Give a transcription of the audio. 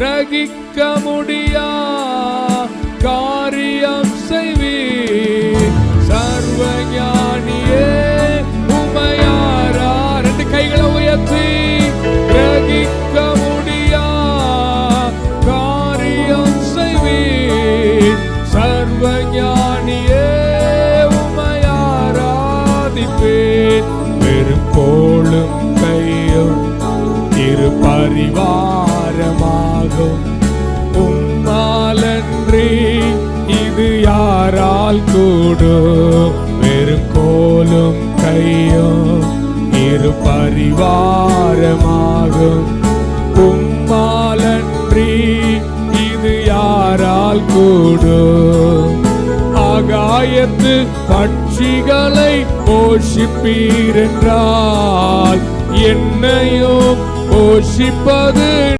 கிரகிக்க முடியா? காரியம் செய்வீர் சர்வ ஞானியே உமையாரா? ரெண்டு கைகளை உயர்த்தி. கிரகிக்க முடியா? காரியம் செய்வீர் சர்வ ஞானியே உமையாராதிப்பேன் வெறும் கோளும் கையும் இரு பரிவார். பரிவாரமாகும் உம்மாலன்றி இது யாரால் கூடும் வெறும் கோலும் கையும் இரு பரிவாரமாகும். உம்மாலன்றி இது யாரால் கூடும் ஆகாயத்து பட்சிகளை போஷிப்பீரென்றால் என்னையும் போஷிப்பது